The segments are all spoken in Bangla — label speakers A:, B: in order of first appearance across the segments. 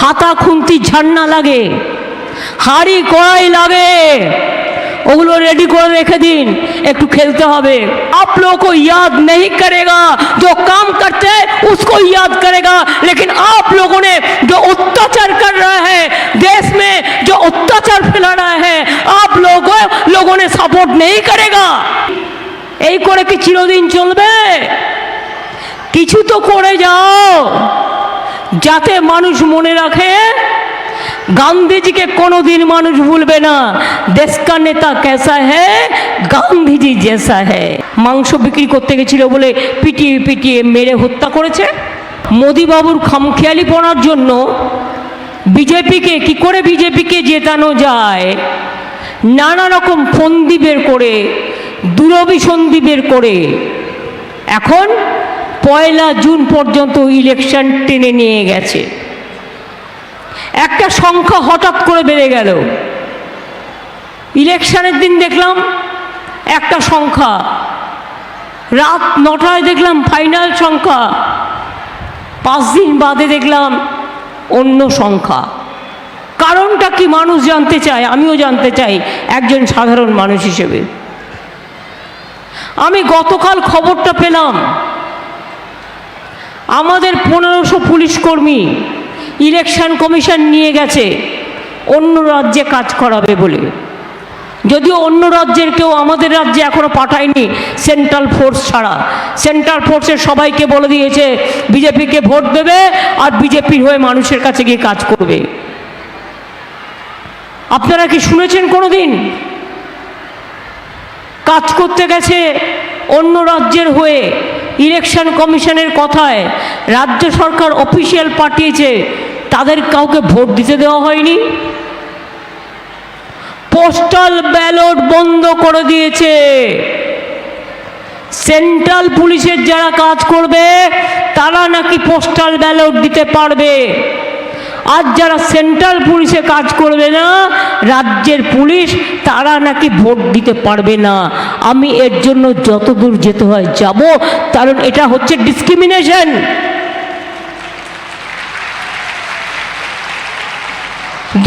A: হাতা খুন্তি ঝান্না লাগে হাড়ি কড়াই লাগে ওগুলো রেডি করে রেখে দিন একটু খেলতে হবে आप लोगों को याद नहीं करेगा जो काम करते हैं उसको याद करेगा लेकिन आप लोगों ने जो अत्याचार कर रहा है देश में जो अत्याचार फैला रहा है आप लोगों लोगों ने सपोर्ट नहीं करेगा এই করে কি চিরদিন চলবে কিছু তো করে যাও যাতে মানুষ মনে রাখে, গান্ধীজিকে কোনোদিন মানুষ ভুলবে না। দেশ কা নেতা কেসা হ্যায় গান্ধীজি জেসা হ্যায় মাংস বিক্রি করতে গেছিল বলে পিটিয়ে পিটিয়ে মেরে হত্যা করেছে। মোদিবাবুর খামখেয়ালি পড়ার জন্য বিজেপিকে, কি করে বিজেপিকে জেতানো যায়? নানা রকম ফন্দি বের করে দূরভিসন্ধি বের করে। এখন পয়লা জুন পর্যন্ত ইলেকশন টেনে নিয়ে গেছে। একটা সংখ্যা হঠাৎ করে বেড়ে গেল। ইলেকশনের দিন দেখলাম একটা সংখ্যা। রাত নটায় দেখলাম ফাইনাল সংখ্যা। পাঁচ দিন বাদে দেখলাম অন্য সংখ্যা। কারণটা কি মানুষ জানতে চায়? আমিও জানতে চাই একজন সাধারণ মানুষ হিসেবে। আমি গতকাল খবরটা পেলাম আমাদের পনেরোশো পুলিশ কর্মী ইলেকশন কমিশন নিয়ে গেছে, অন্য রাজ্যে কাজ করাবে বলে। যদিও অন্য রাজ্যের কেউ আমাদের রাজ্যে এখনও পাঠায়নি সেন্ট্রাল ফোর্স ছাড়া। সেন্ট্রাল ফোর্সের সবাইকে বলে দিয়েছে, বিজেপিকে ভোট দেবে আর বিজেপির হয়ে মানুষের কাছে গিয়ে কাজ করবে। আপনারা কি শুনেছেন কোনো দিন কাজ করতে গেছে অন্য রাজ্যের হয়ে ইলেকশন কমিশনের কথায় রাজ্য সরকার অফিসিয়াল পাঠিয়েছে, তাদের কাউকে ভোট দিতে দেওয়া হয়নি। পোস্টাল ব্যালট বন্ধ করে দিয়েছে। সেন্ট্রাল পুলিশের যারা কাজ করবে, তারা নাকি পোস্টাল ব্যালট দিতে পারবে। আর যারা সেন্ট্রাল পুলিশে কাজ করবে না, রাজ্যের পুলিশ, তারা নাকি ভোট দিতে পারবে না। আমি এর জন্য যতদূর যেতে হয় যাব, কারণ এটা হচ্ছে ডিসক্রিমিনেশন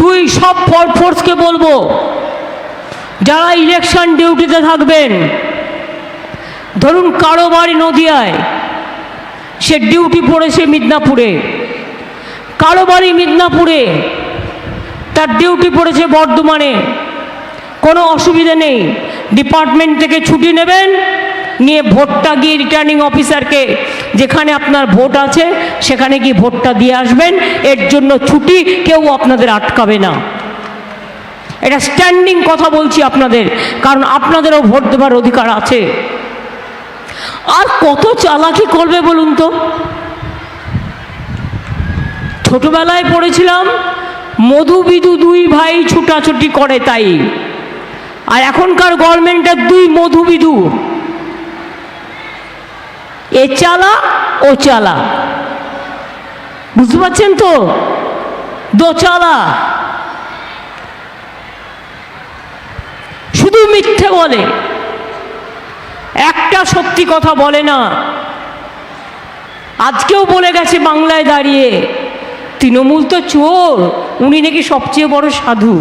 A: দুই সব ফোর্সকে বলব, যারা ইলেকশন ডিউটিতে থাকবেন, ধরুন কারও বাড়ি নদিয়ায়, সে ডিউটি পড়েছে মিদনাপুরে। কারও বাড়ি মিদনাপুরে তার ডিউটি পড়েছে বর্ধমানে। কোনো অসুবিধা নেই। ডিপার্টমেন্ট থেকে ছুটি নেবেন, নিয়ে ভোটটা গিয়ে রিটার্নিং অফিসারকে যেখানে আপনার ভোট আছে, সেখানে গিয়ে ভোটটা দিয়ে আসবেন। এর জন্য ছুটি কেউ আপনাদের আটকাবে না। এটা স্ট্যান্ডিং কথা বলছি আপনাদের, কারণ আপনাদেরও ভোট দেবার অধিকার আছে। আর কত চালাকি করবে বলুন তো? ছোটবেলায় পড়েছিলাম মধু বিদু দুই ভাই ছুটাছুটি করে তাই। আর এখনকার গভর্নমেন্টের দুই মধু বিদু এ চালা ও চালা। বুঝতে পারছেন তো? দোচালা শুধু মিথ্যে বলে। একটা সত্যি কথা বলে না। আজকেও বলে গেছে বাংলায় দাঁড়িয়ে। তৃণমূল তো চোর, উনি নাকি সবচেয়ে বড় সাধু।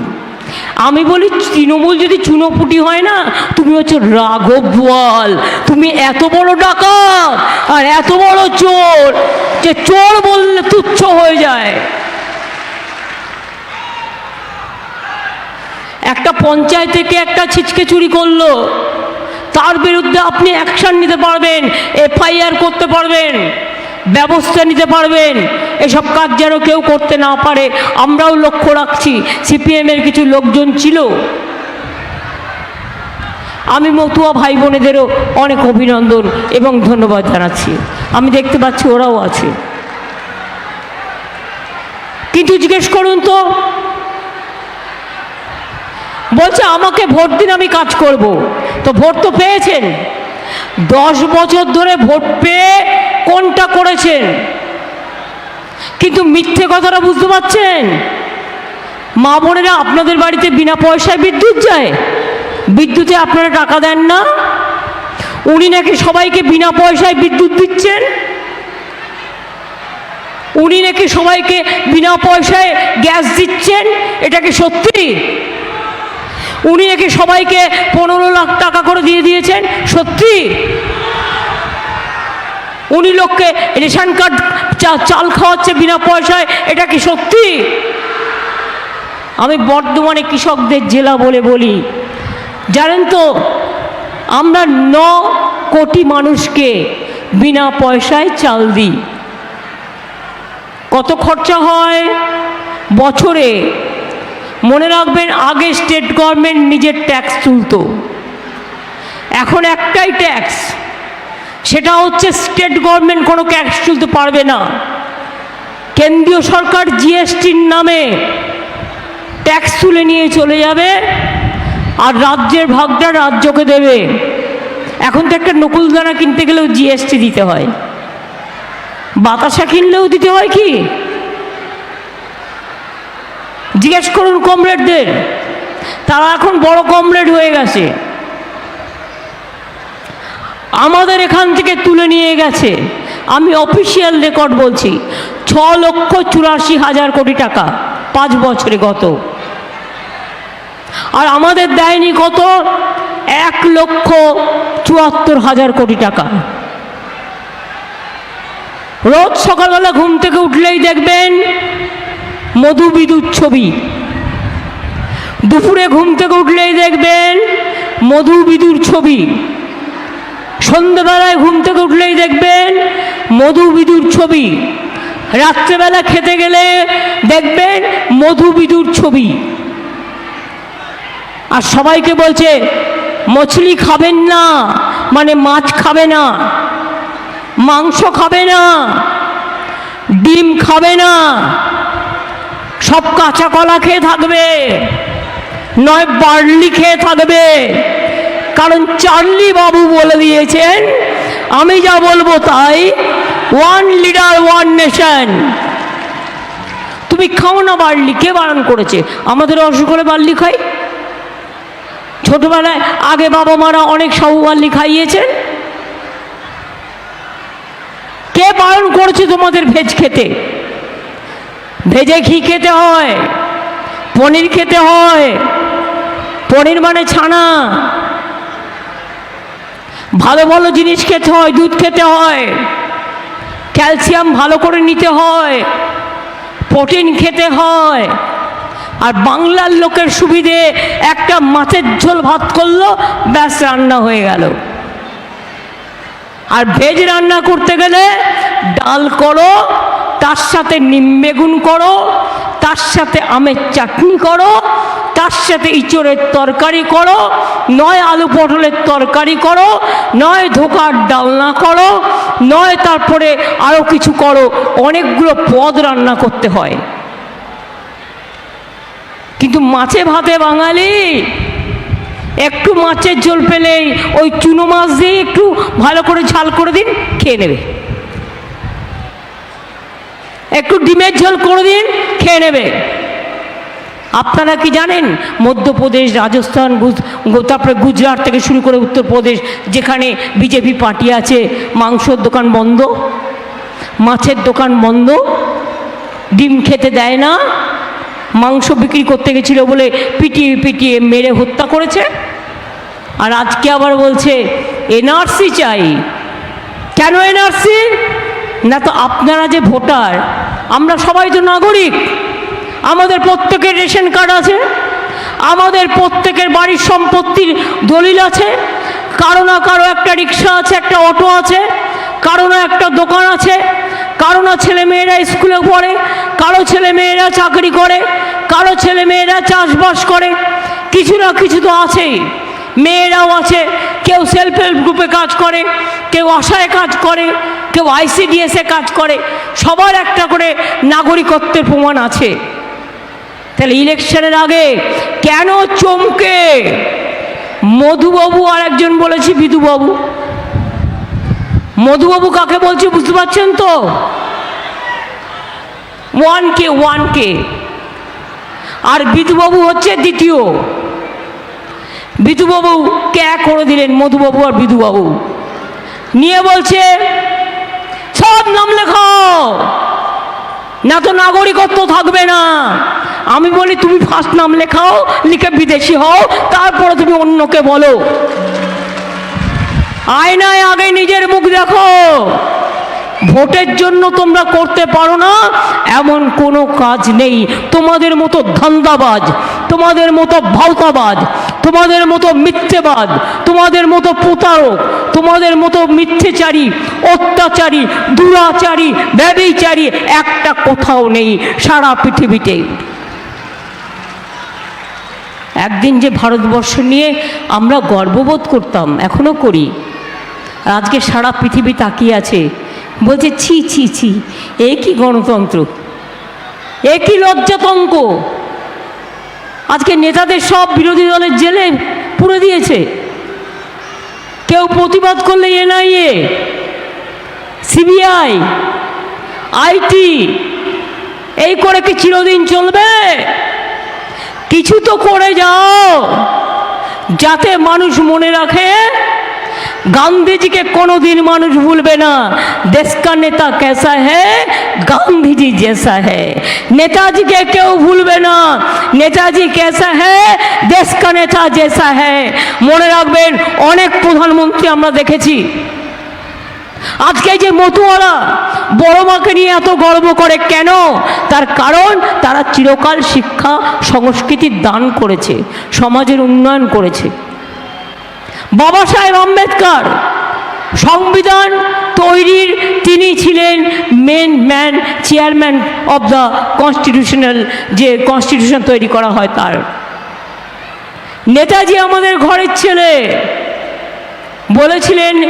A: আমি বলি, তৃণমূল যদি চুনোপুটি হয় না, তুমি হচ্ছে রাঘব বোয়াল তুমি এত বড় ডাকাত আর এত বড় চোর যে চোর বললে তুচ্ছ হয়ে যায়। একটা পঞ্চায়েত থেকে একটা ছিচকে চুরি করল, তার বিরুদ্ধে আপনি অ্যাকশন নিতে পারবেন, এফআইআর করতে পারবেন। ব্যবস্থা নিতে পারবেন। এসব কাজ যেন কেউ করতে না পারে, আমরাও লক্ষ্য রাখছি সিপিএমের কিছু লোকজন ছিল। আমি মতুয়া ভাই বোনেদেরও অনেক অভিনন্দন এবং ধন্যবাদ জানাচ্ছি। আমি দেখতে পাচ্ছি ওরাও আছে। কিন্তু জিজ্ঞেস করুন তো, বলছে আমাকে ভোট দিন আমি কাজ করব। তো ভোট তো পেয়েছেন। দশ বছর ধরে ভোট পেয়ে কোনটা করেছেন? কিন্তু মিথ্যে কথাটা বুঝতে পারছেন? মা বোনেরা, আপনাদের বাড়িতে বিনা পয়সায় বিদ্যুৎ যায়। বিদ্যুতে আপনারা টাকা দেন না। উনি নাকি সবাইকে বিনা পয়সায় বিদ্যুৎ দিচ্ছেন? উনি নাকি সবাইকে বিনা পয়সায় গ্যাস দিচ্ছেন? এটা কি সত্যি? উনি নাকি সবাইকে পনেরো লাখ টাকা করে দিয়ে দিয়েছেন? সত্যি? উনি লোককে রেশন কার্ড চাল খাওয়াচ্ছে বিনা পয়সায়, এটা কি সত্যি? আমি বর্ধমানে কৃষকদের জেলা বলে বলি। জানেন তো, আমরা ন কোটি মানুষকে বিনা পয়সায় চাল দিই। কত খরচা হয়? বছরে মনে রাখবেন, আগে স্টেট গভর্নমেন্ট নিজের ট্যাক্স তুলতো। এখন একটাই ট্যাক্স সেটা হচ্ছে স্টেট গভর্নমেন্ট কোনো ট্যাক্স তুলতে পারবে না। কেন্দ্রীয় সরকার জিএসটির নামে ট্যাক্স তুলে নিয়ে চলে যাবে আর রাজ্যের ভাগটা রাজ্যকে দেবে। এখন তো একটা নকুলদানা কিনতে গেলেও জিএসটি দিতে হয়। বাতাসা কিনলেও দিতে হয় কি? জিজ্ঞেস করুন কমরেডদের। তারা এখন বড় কমরেড হয়ে গেছে। আমাদের এখান থেকে তুলে নিয়ে গেছে। আমি অফিসিয়াল রেকর্ড বলছি, ছ লক্ষ চুরাশি হাজার কোটি টাকা পাঁচ বছরে গত। আর আমাদের দেয়নি কত? এক লক্ষ চুয়াত্তর হাজার কোটি টাকা। রোজ সকালবেলা ঘুম থেকে উঠলেই দেখবেন মধু বিদ্যুৎ ছবি। দুপুরে ঘুম থেকে উঠলেই দেখবেন মধু বিদুর ছবি। সন্ধ্যেবেলায় ঘুম থেকে উঠলেই দেখবেন মধু বিদুর ছবি। রাত্রেবেলা খেতে গেলে দেখবেন মধু বিদুর ছবি। আর সবাইকে বলছে, মছলি খাবেন না মানে মাছ খাবে না, মাংস খাবে না, ডিম খাবে না। সব কাঁচা কলা খেয়ে থাকবে, নয় বার্লি খেয়ে থাকবে। কারণ চার্লি বাবু বলে দিয়েছেন, আমি যা বলব তাই ওয়ান লিডার ওয়ান নেশন তুমি খাও না বার্লি, কে বারণ করেছে? আমাদের অসুখ করে বার্লি খাই? ছোটবেলায় আগে বাবা মারা অনেক সাহু বার্লি খাইয়েছেন। কে বারণ করেছে তোমাদের ভেজ খেতে? ভেজে ঘি খেতে হয়, পনির খেতে হয়, পনির মানে ছানা। ভালো ভালো জিনিস খেতে হয়, দুধ খেতে হয়, ক্যালসিয়াম ভালো করে নিতে হয়, প্রোটিন খেতে হয়। আর বাংলার লোকের সুবিধে একটা মাছের ঝোল ভাত করল, ব্যাস রান্না হয়ে গেল। আর ভেজ রান্না করতে গেলে ডাল করো তার সাথে নিম বেগুন করো, তার সাথে আমের চাটনি করো, তার সাথে ইঁচড়ের তরকারি করো, নয় আলু পটলের তরকারি করো, নয় ধোকার ডালনা করো, নয় তারপরে আরও কিছু করো, অনেকগুলো পদ রান্না করতে হয়। কিন্তু মাছে ভাতে বাঙালি, একটু মাছের ঝোল পেলেই ওই চুনো মাছ দিয়ে একটু ভালো করে ঝাল করে দিন, খেয়ে নেবে। একটু ডিমের ঝোল করে দিন, খেয়ে নেবে। আপনারা কি জানেন, মধ্যপ্রদেশ, রাজস্থান তারপরে গুজরাট থেকে শুরু করে উত্তরপ্রদেশ, যেখানে বিজেপি পার্টি আছে, মাংসর দোকান বন্ধ, মাছের দোকান বন্ধ, ডিম খেতে দেয় না, মাংস বিক্রি করতে গেছিল বলে পিটিয়ে পিটিয়ে মেরে হত্যা করেছে। আর আজকে আবার বলছে, এনআরসি চাই। কেন এনআরসি? না তো আপনারা যে ভোটার, আমরা সবাই তো নাগরিক। আমাদের প্রত্যেকের রেশন কার্ড আছে, আমাদের প্রত্যেকের বাড়ির সম্পত্তির দলিল আছে, কারও না কারও একটা রিক্সা আছে, একটা অটো আছে, কারও না একটা দোকান আছে, কারও না ছেলে মেয়েরা স্কুলে পড়ে, কারও ছেলে মেয়েরা চাকরি করে, কারও ছেলে মেয়েরা চাষবাস করে, কিছু না কিছু তো আছেই। মেয়েরাও আছে কেউ সেলফ হেল্প গ্রুপে কাজ করে, কেউ আশায় কাজ করে, কেউ আইসিডিএসে কাজ করে, সবার একটা করে নাগরিকত্বের প্রমাণ আছে। তাহলে ইলেকশনের আগে কেন চমকে? মধুবাবু আর একজন বলেছি, বিধুবাবু। মধুবাবু কাকে বলছে বুঝতে পারছেন তো? ওয়ান কে ওয়ান কে আর বিধুবাবু হচ্ছে দ্বিতীয়। বিধুবাবু, কে করে দিলেন মধুবাবু আর বিধুবাবু? নিয়ে বলছে, সব নাম লেখাও না তো নাগরিকত্ব থাকবে না। আমি বলি, তুমি ফার্স্ট নাম লেখাও, লিখে বিদেশি হও, তারপরে তুমি অন্যকে বলো। আয়নায় আগে নিজের মুখ দেখো। ভোটের জন্য তোমরা করতে পারো না, এমন কোনো কাজ নেই। তোমাদের মতো ধান্দাবাজ, তোমাদের মতো ভাওতাবাজ, তোমাদের মতো মিথ্যেবাজ, তোমাদের মতো প্রতারক, তোমাদের মতো মিথ্যেচারী, অত্যাচারী, দুরাচারী, ব্যবিচারী একটা কোথাও নেই সারা পৃথিবীতে। একদিন যে ভারতবর্ষ নিয়ে আমরা গর্ববোধ করতাম এখনও করি। আজকে সারা পৃথিবী তাকিয়ে আছে। বলছে, ছি ছি ছি, এ কি গণতন্ত্র? এ কি লজ্জাতঙ্ক? আজকে নেতাদের সব বিরোধী দলের জেলে পুরে দিয়েছে। কেউ প্রতিবাদ করলে এনআইএ, সিবিআই, আইটি, এই করে কি চিরদিন চলবে? কিছু তো করে যাও, যাতে মানুষ মনে রাখে গান্ধীজিকে কোনোদিন মানুষ ভুলবে না। দেশ কা নেতা কেসা হ্যায় গান্ধীজি জেসা হ্যায় নেতাজিকে কেউ ভুলবে না। নেতাজি কেসা হ্যায় দেশ নেতা জেসা হ্যায় মনে রাখবেন, অনেক প্রধানমন্ত্রী আমরা দেখেছি। আজকে যে মতুয়ারা বড় মাকে নিয়ে এত গর্ব করে, কেন? তার কারণ তারা চিরকাল শিক্ষা সংস্কৃতির দান করেছে, সমাজের উন্নয়ন করেছে। বাবা সাহেব আম্বেদকর। সংবিধান তৈরির তিনি ছিলেন main man chairman of the constitutional যে কনস্টিটিউশন তৈরি করা হয় তার। নেতাজি আমাদের ঘরের ছেলে। বলেছিলেন,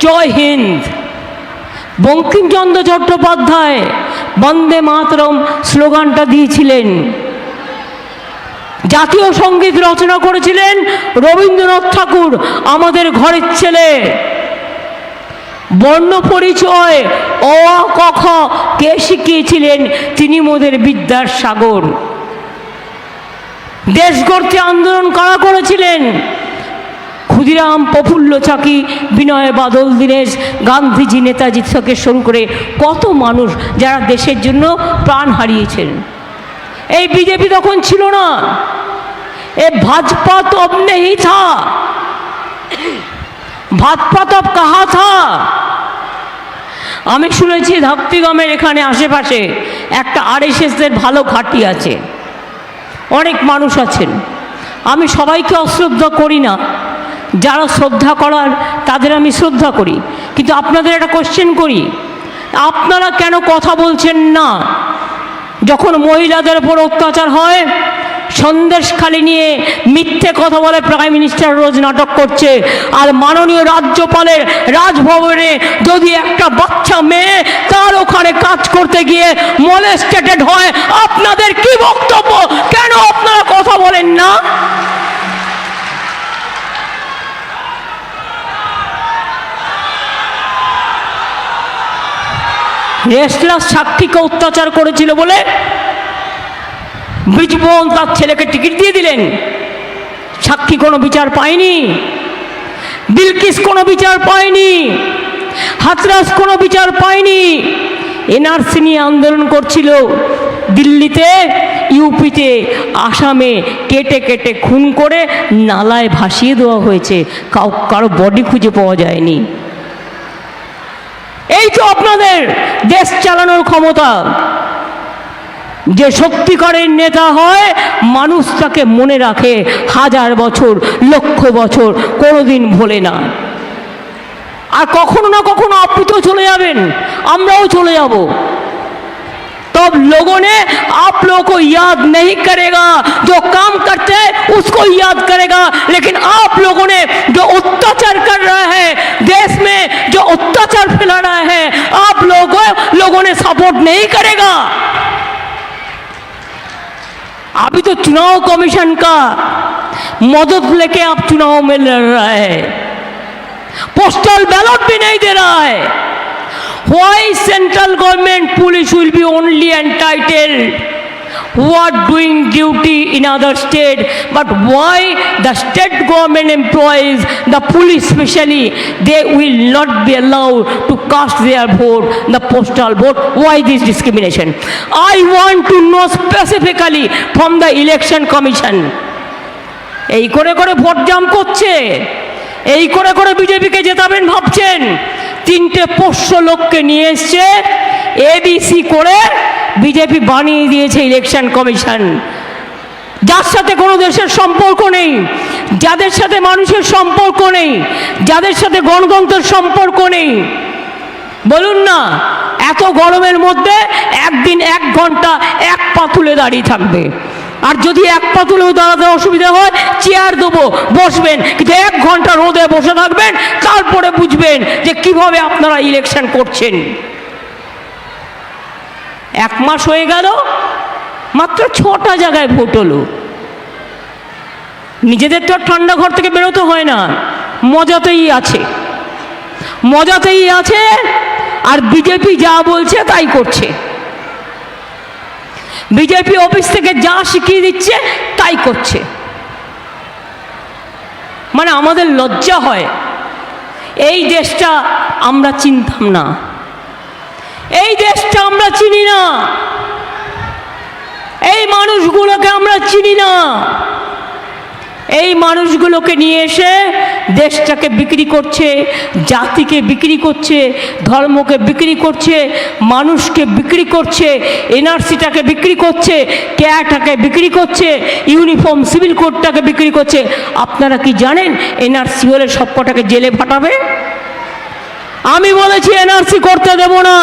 A: জয় হিন্দ। বঙ্কিমচন্দ্র চট্টোপাধ্যায় বন্দে মাতরম স্লোগানটা দিয়েছিলেন। জাতীয় সংগীত রচনা করেছিলেন রবীন্দ্রনাথ ঠাকুর আমাদের ঘরের ছেলে। বর্ণ পরিচয় অ আ, ক খ কে শিখিয়েছিলেন তিনি মোদের বিদ্যার সাগর। দেশ গড়তে আন্দোলন কারা করেছিলেন? ক্ষুদিরাম প্রফুল্ল চাকি বিনয় বাদল দীনেশ গান্ধীজি নেতাজি থেকে শুরু করে কত মানুষ যারা দেশের জন্য প্রাণ হারিয়েছেন। এই বিজেপি তখন ছিল না এ ভাজপা তো अब नहीं था ভাজপা তো अब कहा था আমি শুনেছি ধাপ্তিগমের এখানে আশেপাশে একটা আরএসএসের ভালো ঘাঁটি আছে অনেক মানুষ আছেন আমি সবাইকে অশ্রদ্ধা করি না যারা শ্রদ্ধা করার তাদের আমি শ্রদ্ধা করি কিন্তু আপনাদের একটা কোশ্চেন করি আপনারা কেন কথা বলছেন না যখন মহিলাদের উপর অত্যাচার হয়, সন্দেশখালি নিয়ে মিথ্যে কথা বলে প্রাইম মিনিস্টার রোজ নাটক করছে। আর মাননীয় রাজ্যপালের রাজভবনে যদি একটা বাচ্চা মেয়ে তার ওখানে কাজ করতে গিয়ে মলেস্টেটেড হয়, আপনাদের কি বক্তব্য? কেন আপনারা কথা বলেন না? রেসলাস সাক্ষীকে অত্যাচার করেছিল বলে ব্রিজমোহন তার ছেলেকে টিকিট দিয়ে দিলেন। সাক্ষী কোনো বিচার পায়নি। বিলকিস কোনো বিচার পায়নি। হাতরাস কোনো বিচার পায়নি। এনআরসি নিয়ে আন্দোলন করছিল দিল্লিতে, ইউপিতে, আসামে কেটে কেটে খুন করে নালায় ভাসিয়ে দেওয়া হয়েছে। কাউ কারও বডি খুঁজে পাওয়া যায়নি। এই তো আপনাদের দেশ চালানোর ক্ষমতা, যে সত্যিকারের নেতা হয়, মানুষ তাকে মনে রাখে হাজার বছর, লক্ষ বছর, কোনোদিন ভোলে না। আর কখনো না কখনো আপনি তো চলে যাবেন, আমরাও চলে যাব। तब लोगों ने आप लोगों को याद नहीं करेगा। जो काम करते हैं, उसको याद करेगा। लेकिन आप लोगों ने जो अत्याचार कर रहा है, देश में जो अत्याचार फैला रहा है, आप लोगों लोगों ने सपोर्ट नहीं करेगा। अभी तो चुनाव कमीशन का मदद लेके आप चुनाव में लड़ रहा है। पोस्टल बैलेट भी नहीं दे रहा है। Why central government police will be only entitled who are doing duty in other state but why the state government employees the police especially they will not be allowed to cast their vote the postal vote why this discrimination i want to know specifically from the election commission এই করে করে ভোট জাম করছে এই করে করে বিজেপিকে জেতাবেন ভাবছেন তিনটে পোষ্য লোককে নিয়ে এসছে এবিসি করে বিজেপি বানিয়ে দিয়েছে ইলেকশন কমিশন যার সাথে কোনো দেশের সম্পর্ক নেই, যাদের সাথে মানুষের সম্পর্ক নেই, যাদের সাথে গণতন্ত্রের সম্পর্ক নেই। বলুন না, এত গরমের মধ্যে একদিন এক ঘণ্টা এক পা তুলে দাঁড়িয়ে থাকবে। আর যদি এক পা তুলেও দাঁড়াতে অসুবিধা হয় চেয়ার দেবো, বসবেন। কিন্তু এক ঘণ্টা রোদে বসে থাকবেন, তারপরে বুঝবেন যে কীভাবে আপনারা ইলেকশন করছেন। এক মাস হয়ে গেল, মাত্র ছটা জায়গায় ভোট হলো। নিজেদের তো ঠান্ডা ঘর থেকে বেরোতে হয় না, মজাতেই আছে। মজাতেই আছে, আর বিজেপি যা বলছে তাই করছে। বিজেপি অফিস থেকে যা শিখিয়ে দিচ্ছে, তাই করছে। মানে আমাদের লজ্জা হয়, এই দেশটা আমরা চিনতাম না। এই দেশটা আমরা চিনি না। এই মানুষগুলোকে আমরা চিনি না। এই মানুষগুলোকে নিয়ে এসে দেশটাকে বিক্রি করছে, জাতিকে বিক্রি করছে, ধর্মকে বিক্রি করছে, মানুষকে বিক্রি করছে, এনআরসিটাকে বিক্রি করছে, ক্যাটাকে বিক্রি করছে, ইউনিফর্ম সিভিল কোডটাকে বিক্রি করছে। আপনারা কি জানেন এনআরসি হলে সব কটাকে জেলে ফাটাবে আমি বলেছি এনআরসি করতে দেব না।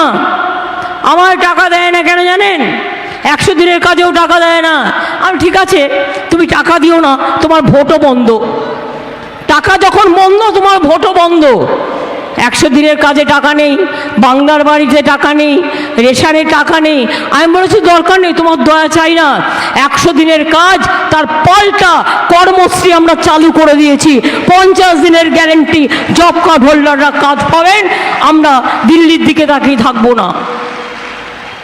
A: আমার টাকা দেয় না কেন জানেন? একশো দিনের কাজেও টাকা দেয় না। আমি ঠিক আছে, তুমি টাকা দিও না, তোমার ভোটও বন্ধ। টাকা যখন বন্ধ, তোমার ভোটও বন্ধ। একশো দিনের কাজে টাকা নেই, বাংলার বাড়িতে টাকা নেই রেশানে টাকা নেই। আমি বলেছি, দরকার নেই, তোমার দয়া চাই না। একশো দিনের কাজ, তার পাল্টা কর্মশ্রী আমরা চালু করে দিয়েছি। পঞ্চাশ দিনের গ্যারেন্টি জব কার্ড হোল্ডাররা কাজ পাবেন, আমরা দিল্লির দিকে তাকিয়ে থাকব না।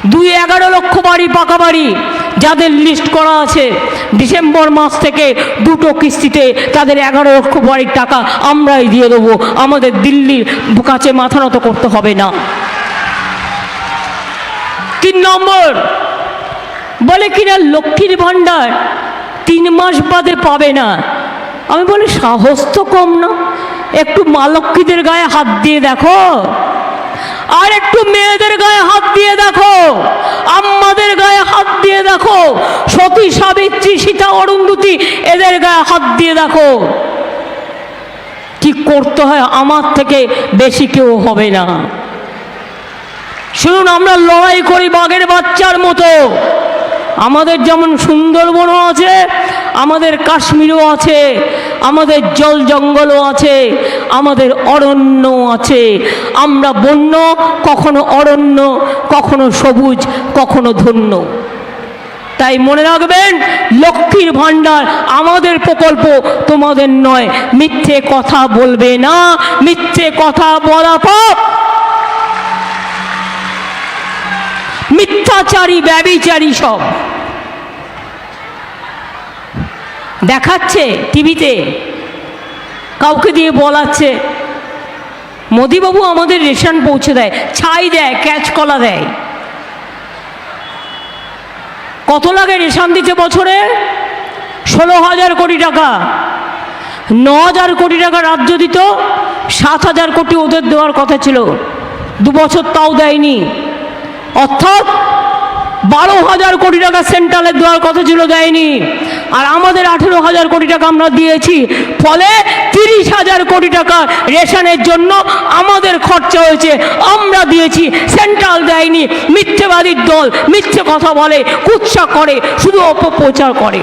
A: দুই এগারো লক্ষ বাড়ি পাকা বাড়ি যাদের লিস্ট করা আছে। ডিসেম্বর মাস থেকে দুটো কিস্তিতে তাদের এগারো লক্ষ বাড়ির টাকা আমরাই দিয়ে দেবো। আমাদের দিল্লির কাছে মাথা নত করতে হবে না। তিন নম্বর, বলে কিনা লক্ষ্মীর ভাণ্ডার তিন মাস বাদে পাবে না। আমি বলি, সাহস তো কম না। একটু মা লক্ষ্মীদের গায়ে হাত দিয়ে দেখো। আর একটু মেয়েদের গায়ে হাত দিয়ে দেখো, আম্মাদের গায়ে হাত দিয়ে দেখো, সতী সাবিত্রী, সীতা অরুন্ধতী, এদের গায়ে হাত দিয়ে দেখো। কি করতে হয় আমার থেকে বেশি কেউ হবে না। শুনুন, আমরা লড়াই করি বাঘের বাচ্চার মতো। আমাদের যেমন সুন্দরবনও আছে আমাদের কাশ্মীরও আছে, আমাদের জল জঙ্গলও আছে, আমাদের অরণ্য আছে। আমরা বন্য, কখনো অরণ্য, কখনো সবুজ, কখনো ধন্য। তাই মনে রাখবেন, লক্ষ্মীর ভাণ্ডার আমাদের প্রকল্প তোমাদের নয়। মিথ্যে কথা বলবে না, মিথ্যে কথা বলা পাপ। মিথ্যাচারী ব্যবিচারী সব। দেখাচ্ছে টিভিতে, কাউকে দিয়ে বলাচ্ছে। মোদিবাবু আমাদের রেশন পৌঁছে দেয়, ছাই দেয়, ক্যাচ কলা দেয়। কত লাগে রেশন দিতে বছরে? ষোলো হাজার কোটি টাকা। ন হাজার কোটি টাকা রাজ্য দিত, সাত হাজার কোটি ওদের দেওয়ার কথা ছিল। দু বছর তাও দেয়নি। অর্থাৎ বারো হাজার কোটি টাকা সেন্ট্রালের দেওয়ার কথা ছিল দেয়নি। আর আমাদের আঠেরো হাজার কোটি টাকা আমরা দিয়েছি। ফলে তিরিশ হাজার কোটি টাকা রেশনের জন্য আমাদের খরচা হয়েছে। আমরা দিয়েছি, সেন্ট্রাল দেয়নি। মিথ্যেবাদীর দল মিথ্যে কথা বলে, কুৎসা করে, শুধু অপপ্রচার করে।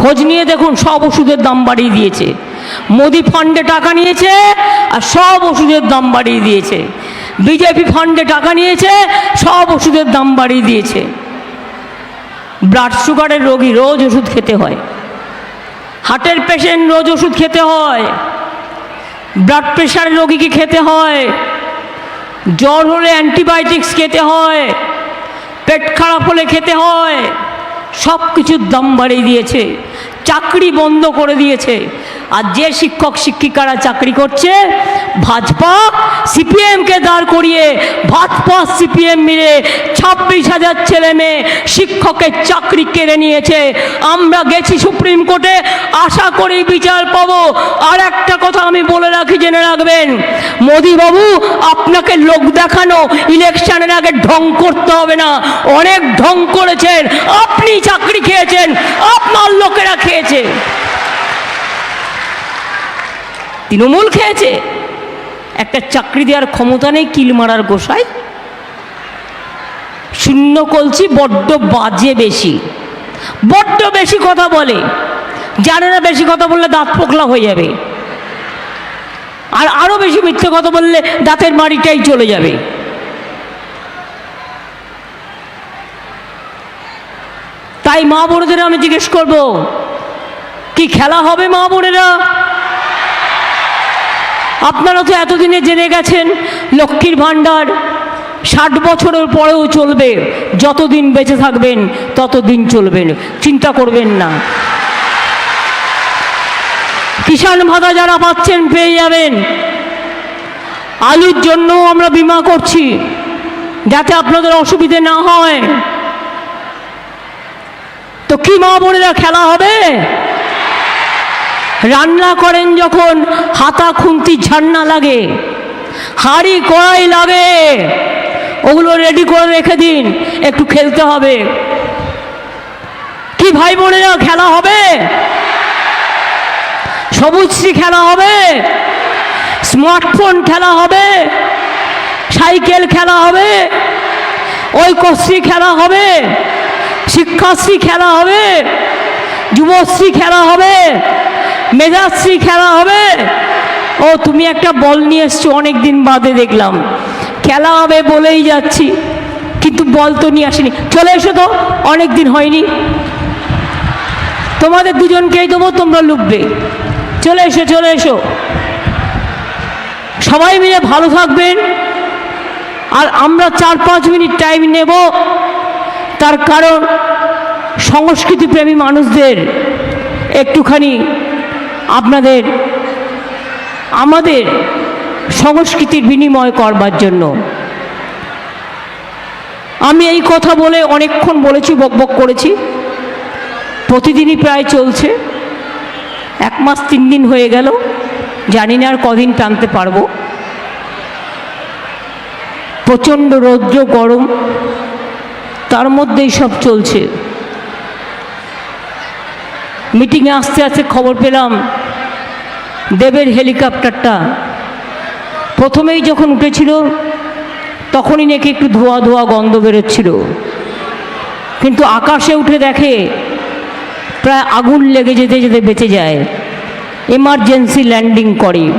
A: খোঁজ নিয়ে দেখুন, সব ওষুধের দাম বাড়িয়ে দিয়েছে। মোদি ফান্ডে টাকা নিয়েছে, আর সব ওষুধের দাম বাড়িয়ে দিয়েছে। বিজেপি ফান্ডে টাকা নিয়েছে, সব ওষুধের দাম বাড়িয়ে দিয়েছে। ব্লাড সুগারের রোগী রোজ ওষুধ খেতে হয়। হার্টের পেশেন্ট রোজ ওষুধ খেতে হয়। ব্লাড প্রেশারের রোগীকে খেতে হয়। জ্বর হলে অ্যান্টিবায়োটিক্স খেতে হয়। পেট খারাপ হলে খেতে হয়। সব কিছুর দাম বাড়িয়ে দিয়েছে। চাকরি বন্ধ করে দিয়েছে। আর যে শিক্ষক শিক্ষিকারা চাকরি করছে, ভাজপা সিপিএমকে দাঁড় করিয়ে ভাজপা সিপিএম মিলে ছাব্বিশ হাজার ছেলে মেয়ে শিক্ষকের চাকরি কেড়ে নিয়েছে। আমরা গেছি সুপ্রিম কোর্টে, আশা করি বিচার পাবো। আর একটা কথা আমি বলে রাখি, জেনে রাখবেন, মোদিবাবু, আপনাকে লোক দেখানো ইলেকশনের আগে ঢং করতে হবে না। অনেক ঢং করেছেন, আপনি চাকরি খেয়েছেন, আপনার লোকেরা খেয়েছে। তৃণমূল খেয়েছে? একটা চাকরি দেওয়ার ক্ষমতা নেই, কিল মারার গোসাই? শূন্য কলছি, বড্ড বাজে বেশি। বড্ড বেশি কথা বলে। জানে না বেশি কথা বললে দাঁত পোকলা হয়ে যাবে। আর আরও বেশি মিথ্যে কথা বললে দাঁতের মাড়িটাই চলে যাবে। তাই মা বোনেদের আমি জিজ্ঞেস করব, কি খেলা হবে মা বোনেরা? আপনারা তো এতদিনে জেনে গেছেন, লক্ষ্মীর ভাণ্ডার ষাট বছরের পরেও চলবে। যতদিন বেঁচে থাকবেন, ততদিন চলবেন চিন্তা করবেন না। কিষাণ ভাতা যারা পাচ্ছেন, পেয়ে যাবেন। আলুর জন্য আমরা বিমা করছি, যাতে আপনাদের অসুবিধে না হয়। তো কি মা বোনেরা, খেলা হবে? রান্না করেন যখন, হাতা খুন্তি ঝান্না লাগে, হাড়ি কড়াই লাগে, ওগুলো রেডি করে রেখে দিন, একটু খেলতে হবে। কি ভাই বোনেরা, খেলা হবে? সবুজশ্রী খেলা হবে? স্মার্টফোন খেলা হবে? সাইকেল খেলা হবে? ঐক্যশ্রী খেলা হবে? শিক্ষাশ্রী খেলা হবে? যুবশ্রী খেলা হবে? মেধাশ্রী খেলা হবে। ও, তুমি একটা বল নিয়ে এসছো অনেক দিন বাদে দেখলাম। খেলা হবে বলেই যাচ্ছি, কিন্তু বল তো নিয়ে আসেনি। চলে এসো তো অনেক দিন হয়নি। তোমাদের দুজনকেই দেবো, তোমরা লুববে চলে এসো চলে এসো। সবাই মিলে ভালো থাকবেন। আর আমরা চার পাঁচ মিনিট টাইম নেব। তার কারণ সংস্কৃতিপ্রেমী মানুষদের একটুখানি আপনাদের, আমাদের সংস্কৃতির বিনিময় করবার জন্য। আমি এই কথা বলে অনেকক্ষণ বলেছি বকবক করেছি। প্রতিদিনই প্রায় চলছে। এক মাস, তিন দিন হয়ে গেল। জানি না আর কদিন টানতে পারব। প্রচণ্ড রৌদ্র, গরম। তার মধ্যেই সব চলছে। মিটিংয়ে আসতে আসতে খবর পেলাম দেবের হেলিকপ্টারটা। প্রথমেই যখন উঠেছিল, তখনই নাকি একটু ধোয়া ধোয়া গন্ধ বেরোচ্ছিল। কিন্তু আকাশে উঠে দেখে প্রায় আগুন লেগে যেতে যেতে বেঁচে যায়। এমার্জেন্সি ল্যান্ডিং করে।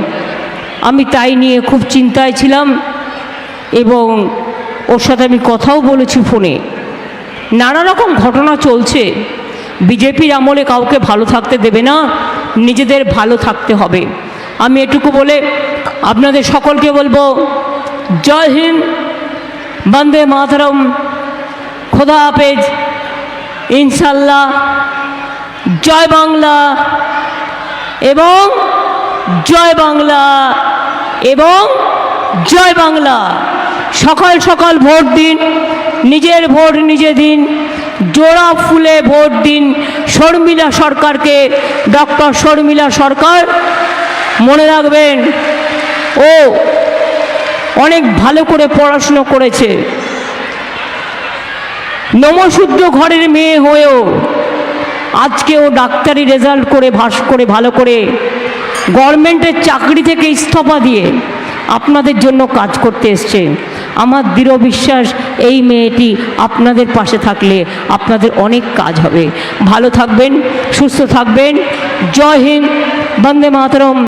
A: আমি তাই নিয়ে খুব চিন্তায় ছিলাম এবং ওর সাথে আমি কথাও বলেছি ফোনে। নানা রকম ঘটনা চলছে। বিজেপির আমলে কাউকে ভালো থাকতে দেবে না, নিজেদের ভালো থাকতে হবে। আমি এটুকু বলে আপনাদের সকলকে বলব, জয় হিন্দ, বন্দে মাতরম, খোদা হাফেজ ইনশাল্লাহ জয় বাংলা এবং জয় বাংলা এবং জয় বাংলা। সকাল সকাল ভোট দিন, নিজের ভোট নিজে দিন। জোড়া ফুলে ভোট দিন শর্মিলা সরকারকে। ডক্টর শর্মিলা সরকার, মনে রাখবেন, ও অনেক ভালো করে পড়াশুনো করেছে। নমশূদ্র ঘরের মেয়ে হয়েও আজকে ও ডাক্তারি রেজাল্ট করে ভাস, করে ভালো করে গভর্নমেন্টের চাকরি থেকে ইস্তফা দিয়ে আপনাদের জন্য কাজ করতে এসছে। আমার দৃঢ় বিশ্বাস, এই মেয়েটি আপনাদের পাশে থাকলে আপনাদের অনেক কাজ হবে। ভালো থাকবেন, সুস্থ থাকবেন। জয় হিন্দ, বন্দে মাতরম।